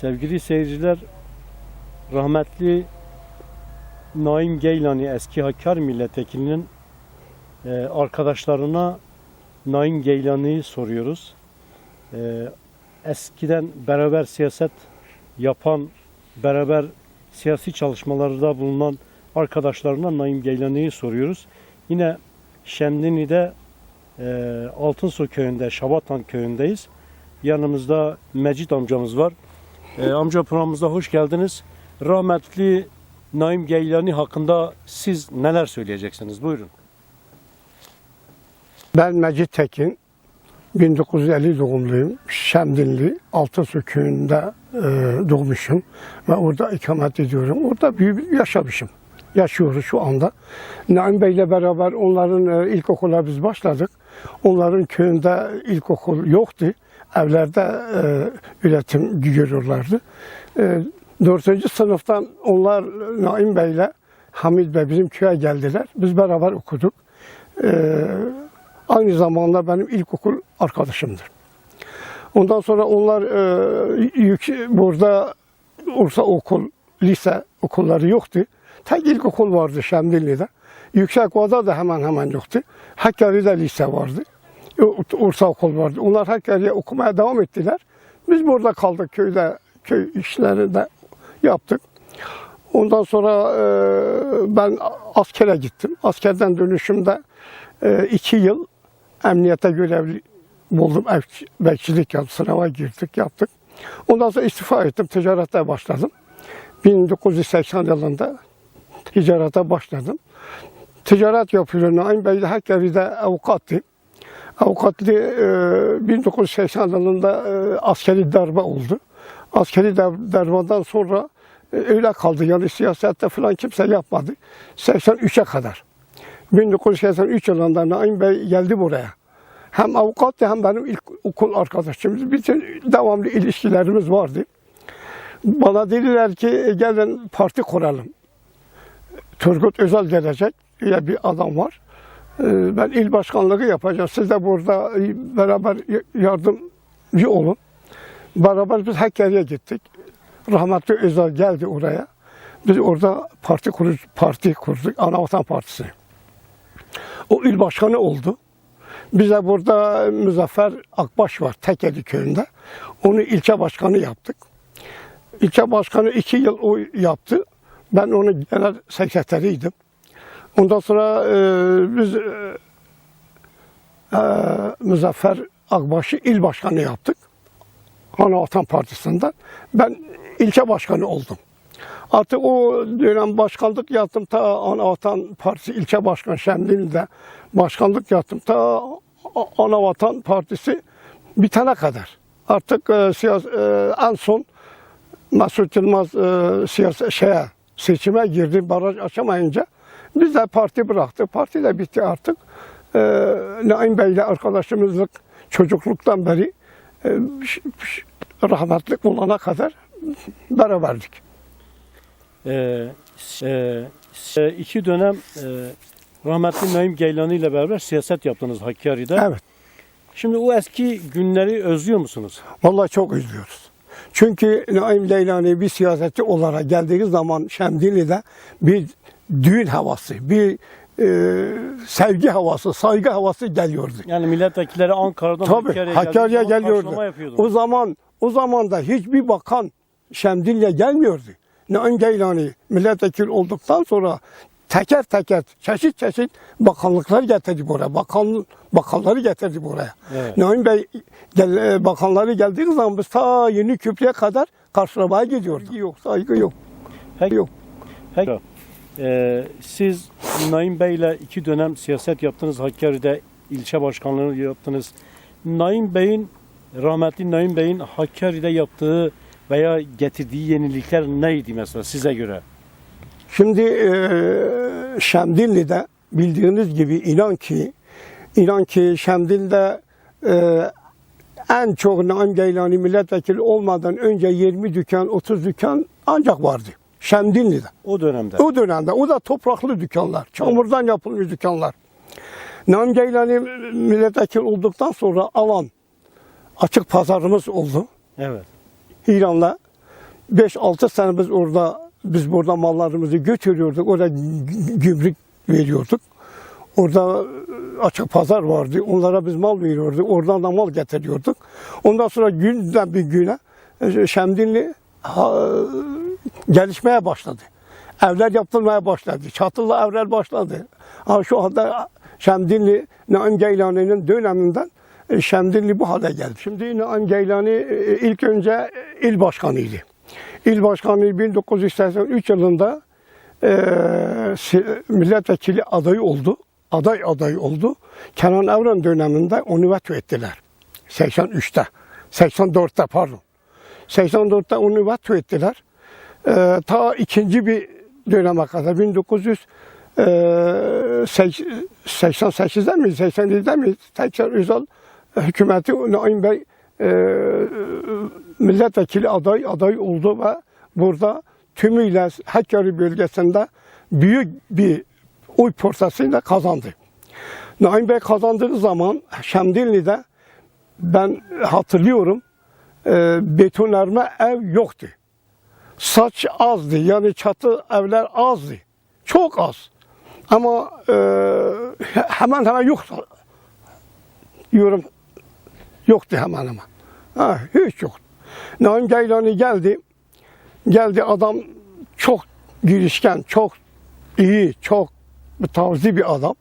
Sevgili seyirciler, rahmetli Naim Geylani eski Hakkari milletvekilinin e, arkadaşlarına Naim Geylani'yi soruyoruz. E, eskiden beraber siyaset yapan, beraber siyasi çalışmalarda bulunan arkadaşlarına Naim Geylani'yi soruyoruz. Yine Şemdinli'de e, Altınsu köyünde, Şabatan köyündeyiz. Yanımızda Mecit amcamız var. E, amca programımıza hoş geldiniz. Rahmetli Naim Geylani hakkında siz neler söyleyeceksiniz? Buyurun. Ben Mecit Tekin, 1950 doğumluyum. Şemdinli, Altınsu köyünde e, doğmuşum ve orada ikamet ediyorum. Orada büyüyüp yaşamışım. Yaşıyoruz şu anda. Naim Bey'le beraber onların e, ilkokula biz başladık. Onların köyünde ilkokul yoktu. Evlerde e, üretim görüyorlardı. E, 4. sınıftan onlar Naim Bey'le Hamid Bey bizim köye geldiler. Biz beraber okuduk. E, aynı zamanda benim ilkokul arkadaşımdır. Ondan sonra onlar e, yük, burada Ursa okul, lise okulları yoktu. Tek ilkokul vardı Şemdinli'de. Yüksek Ova'da da hemen hemen yoktu. Hakkari'de lise vardı. Ur- Ursa okul vardı. Onlar Hakkari'ye okumaya devam ettiler. Biz burada kaldık köyde, köy işleri de yaptık. Ondan sonra e, ben askere gittim. Askerden dönüşümde e, iki yıl emniyete görevli buldum. Bekçilik yaptım. Sınava girdik, yaptık. Ondan sonra istifa ettim. Ticarete başladım. 1980 yılında ticarete başladım. Ticaret yapıyorum. Naim Bey de Hakkari'de avukattı. Avukatlı e, 1980 yılında e, askeri darbe oldu. Askeri dar- darbadan sonra e, öyle kaldı. Yani siyasette falan kimse yapmadı. 83'e kadar. 1983 yılında Naim Bey geldi buraya. Hem avukattı hem benim ilk okul arkadaşımız. Bütün devamlı ilişkilerimiz vardı. Bana dediler ki "E, gelin parti kuralım. Turgut Özal gelecek diye bir adam var. Ee, Ben il başkanlığı yapacağım. Siz de burada e, beraber yardımcı olun. Beraber biz Hakkari'ye gittik. Rahmetli Özal geldi oraya. Biz orada parti kurduk, parti kurduk. Anavatan Partisi. O il başkanı oldu. Bize burada Muzaffer Akbaş var Tekeli köyünde. Onu ilçe başkanı yaptık. İlçe başkanı iki yıl o yaptı. Ben onun genel sekreteriydim. Ondan sonra e, biz e, e, Muzaffer Akbaş'ı il başkanı yaptık. Anavatan Partisi'nden. Ben ilçe başkanı oldum. Artık o dönem başkanlık yaptım ta Anavatan Partisi ilçe başkan Şemdinli'de başkanlık yaptım ta A- Anavatan Partisi bitene kadar. Artık e, siyas, e, en son Mesut Yılmaz e, siyasi şeye, seçime girdi, baraj açamayınca biz de parti bıraktık. Parti de bitti artık. E, Naim Bey'le arkadaşımızlık çocukluktan beri e, rahmetlik olana kadar beraberdik. E, e, e, iki dönem e, rahmetli Naim Geylani ile beraber siyaset yaptınız Hakkari'de. Evet. Şimdi o eski günleri özlüyor musunuz? Vallahi çok üzülüyoruz. Çünkü Naim Leylani bir siyasetçi olarak geldiği zaman Şemdinli'de bir düğün havası, bir e, sevgi havası, saygı havası geliyordu. Yani milletvekilleri Ankara'dan Tabii Hakkari'ye, Hakkari'ye geliyordu. O zaman o zaman da hiçbir bakan Şemdinli'ye gelmiyordu. Naim Geylani milletvekili olduktan sonra teker teker çeşit çeşit bakanlıklar getirdi buraya. Bakan bakanları getirdi buraya. Evet. Naim Bey gel, e, bakanları geldiği zaman biz ta Yeni Köprü'ye kadar karşılamaya gidiyorduk. Yok, saygı yok. Peki. Yok. Peki. Ee, siz Naim Bey'le iki dönem siyaset yaptınız. Hakkari'de ilçe başkanlığı yaptınız. Naim Bey'in, rahmetli Naim Bey'in Hakkari'de yaptığı veya getirdiği yenilikler neydi mesela size göre? Şimdi e, Şemdinli'de bildiğiniz gibi inan ki inan ki Şemdinli'de e, en çok Naim Geylani milletvekili olmadan önce 20 dükkan, 30 dükkan ancak vardı. Şemdinli'de. O dönemde. O dönemde. O da topraklı dükkanlar. Çamurdan yapılmış dükkanlar. Naim Geylani milletvekili olduktan sonra alan açık pazarımız oldu. Evet. İran'la 5-6 sene biz orada biz burada mallarımızı götürüyorduk. Orada gü- gümrük veriyorduk. Orada e, açık pazar vardı. Onlara biz mal veriyorduk. Oradan da mal getiriyorduk. Ondan sonra günden bir güne e, Şemdinli gelişmeye başladı. Evler yapılmaya başladı. Çatılı evler başladı. Ha, şu anda Şemdinli Naim Geylani'nin döneminden e, Şemdinli bu hale geldi. Şimdi Naim Geylani e, ilk önce il başkanıydı. İl başkanı 1983 yılında e, milletvekili adayı oldu. Aday adayı oldu. Kenan Evren döneminde onu veto ettiler. 83'te. 84'te pardon. 84'te onu veto ettiler. E, ta ikinci bir döneme kadar 1988'de mi 87'de mi tekrar Özal hükümeti Naim Bey e, milletvekili aday aday oldu ve burada tümüyle Hakkari bölgesinde büyük bir oy porsasıyla kazandı. Naim Bey kazandığı zaman Şemdinli'de ben hatırlıyorum e, betonarme ev yoktu. Saç azdı yani çatı evler azdı. Çok az. Ama e, hemen hemen yoktu. Diyorum yoktu hemen hemen. Ha, hiç yoktu. Naim Geylani geldi. Geldi adam çok girişken, çok iyi, çok tarzı bir adam.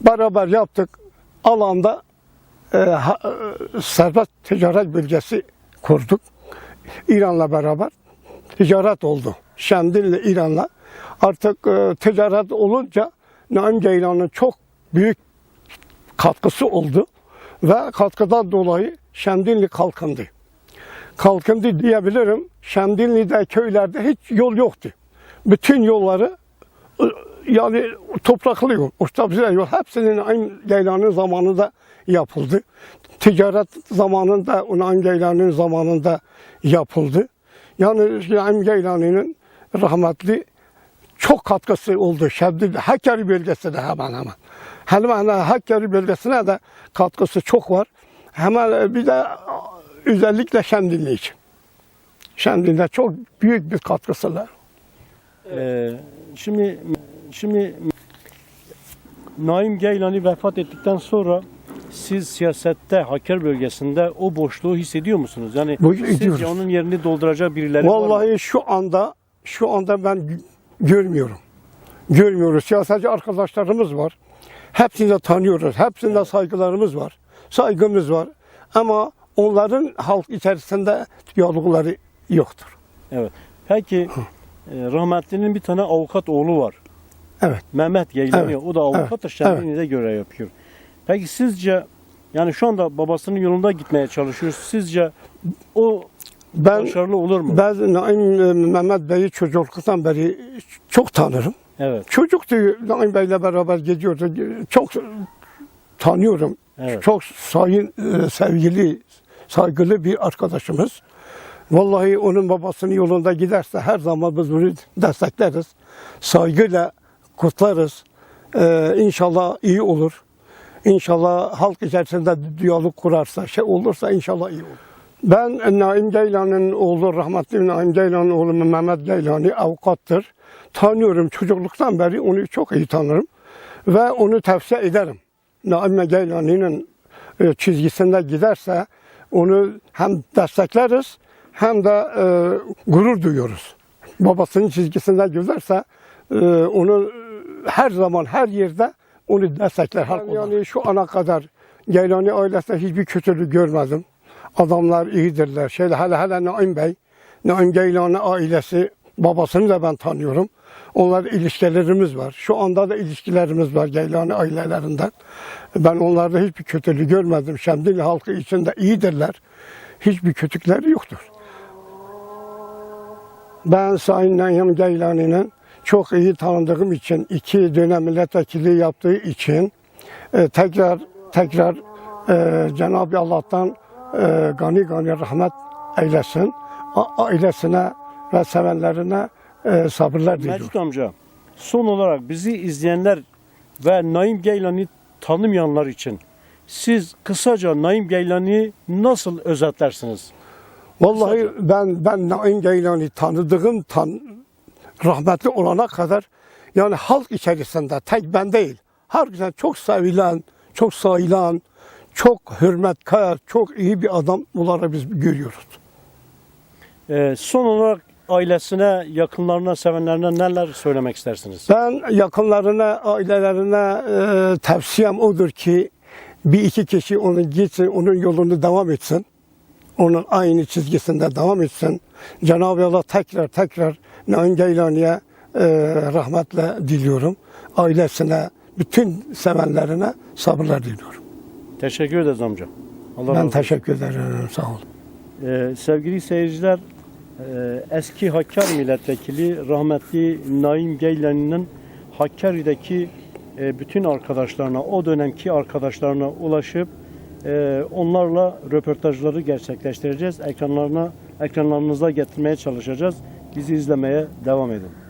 Beraber yaptık. Alanda e, ha- e, serbest ticaret bölgesi kurduk. İran'la beraber ticaret oldu. Şemdin'le İran'la. Artık e, ticaret olunca Naim Ceylan'ın çok büyük katkısı oldu. Ve katkıdan dolayı Şemdinli kalkındı. Kalkındı diyebilirim. Şemdinli'de köylerde hiç yol yoktu. Bütün yolları e, yani topraklı yol, ustabzile yol hepsinin aynı Geylani'nin zamanında yapıldı. Ticaret zamanında, Naim Geylani'nin zamanında yapıldı. Yani Naim Geylani'nin rahmetli çok katkısı oldu. Şebdil, Hakkari bölgesinde hemen hemen. Hemen Hakkari bölgesine de katkısı çok var. Hemen bir de özellikle Şemdinli için. Şemdinli'de çok büyük bir katkısı var. Ee, şimdi şimdi Naim Geylani vefat ettikten sonra siz siyasette Hakkari bölgesinde o boşluğu hissediyor musunuz? Yani Bu- sizce onun yerini dolduracak birileri var mı? Vallahi şu anda şu anda ben gö- görmüyorum. Görmüyoruz. Siyasetçi arkadaşlarımız var. Hepsini de tanıyoruz. Hepsinde saygılarımız var. Saygımız var. Ama onların halk içerisinde diyalogları yoktur. Evet. Peki e, rahmetlinin bir tane avukat oğlu var. Evet. Mehmet Geylani. Evet. O da avukat da Şemdinli'de görev yapıyor. Peki sizce yani şu anda babasının yolunda gitmeye çalışıyor. Sizce o Ben başarılı olur mu? ben Naim e, Mehmet Bey'i çocukluktan beri çok tanırım. Evet. Çocuktu Naim Bey'le beraber gidiyordu. Çok tanıyorum. Evet. Çok sayın, e, sevgili, saygılı bir arkadaşımız. Vallahi onun babasının yolunda giderse her zaman biz bunu destekleriz. Saygıyla kutlarız. Ee, inşallah iyi olur. İnşallah halk içerisinde diyalog kurarsa, şey olursa inşallah iyi olur. Ben Naim Geylan'ın oğlu, rahmetli Naim Geylan'ın oğlu Mehmet Geylani avukattır. Tanıyorum çocukluktan beri onu çok iyi tanırım. Ve onu tavsiye ederim. Naim Geylani'nin e, çizgisinde giderse onu hem destekleriz hem de e, gurur duyuyoruz. Babasının çizgisinde giderse e, onu e, her zaman her yerde onu destekler halk olarak. Yani şu ana kadar Geylani ailesinde hiçbir kötülük görmedim. Adamlar iyidirler. Şöyle hele hele Naim Bey, Naim Geylani ailesi, babasını da ben tanıyorum. Onlar ilişkilerimiz var. Şu anda da ilişkilerimiz var Geylani ailelerinden. Ben onlarda hiçbir kötülüğü görmedim. Şemdinli halkı içinde iyidirler. Hiçbir kötülükleri yoktur. Ben Sayın Naim Geylani'nin çok iyi tanıdığım için, iki dönem milletvekili yaptığı için e, tekrar tekrar e, Cenab-ı Allah'tan e, gani gani rahmet eylesin. A- ailesine ve sevenlerine e, sabırlar diliyorum. Mecit amca son olarak bizi izleyenler ve Naim Geylani tanımayanlar için siz kısaca Naim Geylani'yi nasıl özetlersiniz? Vallahi ben ben Naim Geylani tanıdığım tan rahmetli olana kadar yani halk içerisinde tek ben değil. Herkesten çok sevilen, çok sayılan, çok hürmetkar, çok iyi bir adam olarak biz görüyoruz. Ee, son olarak ailesine, yakınlarına, sevenlerine neler söylemek istersiniz? Ben yakınlarına, ailelerine e, tavsiyem odur ki bir iki kişi onun gitsin, onun yolunu devam etsin. Onun aynı çizgisinde devam etsin. Cenab-ı Allah tekrar tekrar Naim Geylani'ye e, rahmetle diliyorum. Ailesine, bütün sevenlerine sabırlar diliyorum. Teşekkür ederiz amca. Allah Ben teşekkür ederim. Sağ olun. Ee, sevgili seyirciler, e, eski Hakkari milletvekili rahmetli Naim Geylani'nin Hakkari'deki e, bütün arkadaşlarına, o dönemki arkadaşlarına ulaşıp e, onlarla röportajları gerçekleştireceğiz. Ekranlarına, ekranlarınıza getirmeye çalışacağız. Bizi izlemeye devam edin.